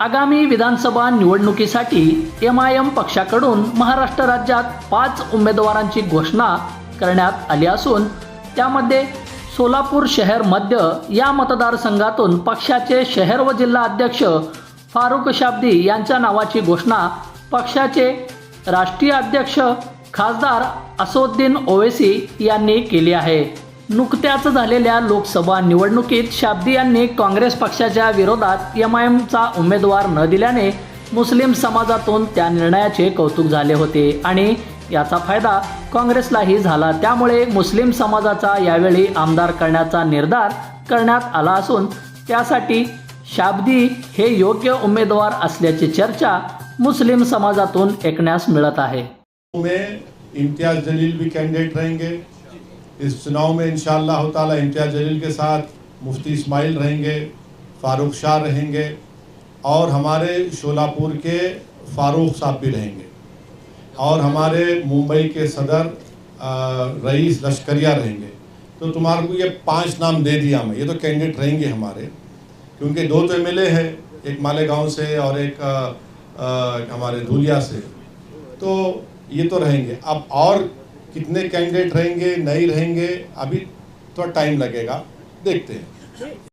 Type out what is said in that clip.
आगामी विधानसभा निवडणुकीसाठी M I am पक्षाकडून महाराष्ट्र राज्यात पाच उमेदवारांची घोषणा करण्यात आली असून त्यामध्ये सोलापूर शहर मध्य या मतदारसंघातून पक्षाचे शहर व जिल्हा अध्यक्ष फारुख शाब्दी यांच्या नावाची घोषणा पक्षाचे राष्ट्रीय अध्यक्ष खासदार असोद्दीन ओवेसी यांनी केली आहे. नुकत्याच झालेल्या लोकसभा निवडणुकीत शाब्दी यांनी काँग्रेस पक्षाच्या विरोधात एम आय एमचा उमेदवार न दिल्याने मुस्लिम समाजातून त्या निर्णयाचे कौतुक झाले होते. आणि याचा फायदा काँग्रेसलाही झाला. त्यामुळे मुस्लिम समाजाचा यावेळी आमदार करण्याचा निर्धार करण्यात आला असून त्यासाठी शाब्दी हे योग्य उमेदवार असल्याची चर्चा मुस्लिम समाजातून ऐकण्यास मिळत आहे. इम्तियाज जलील भी कैंडिडेट रहेंगे. इस चुनाव में इंशाअल्लाह ताला इम्तियाज़ जलील के साथ मुफ्ती इस्माइल रहेंगे फारूक शाह रहेंगे और हमारे शोलापुर के फारूक साहब भी रहेंगे। और हमारे मुंबई के सदर रईस लश्करिया रहेंगे। तो तुम्हारे को ये पाँच नाम दे दिया मैं ये तो कैंडिडेट रहेंगे हमारे क्योंकि दो तो एम हैं एक मालेगांव से और एक अ, अ, हमारे धूलिया से। तो ये तो रहेंगे। अब और कितने कैंडिडेट रहेंगे नहीं रहेंगे अभी थोड़ा टाइम लगेगा देखते हैं।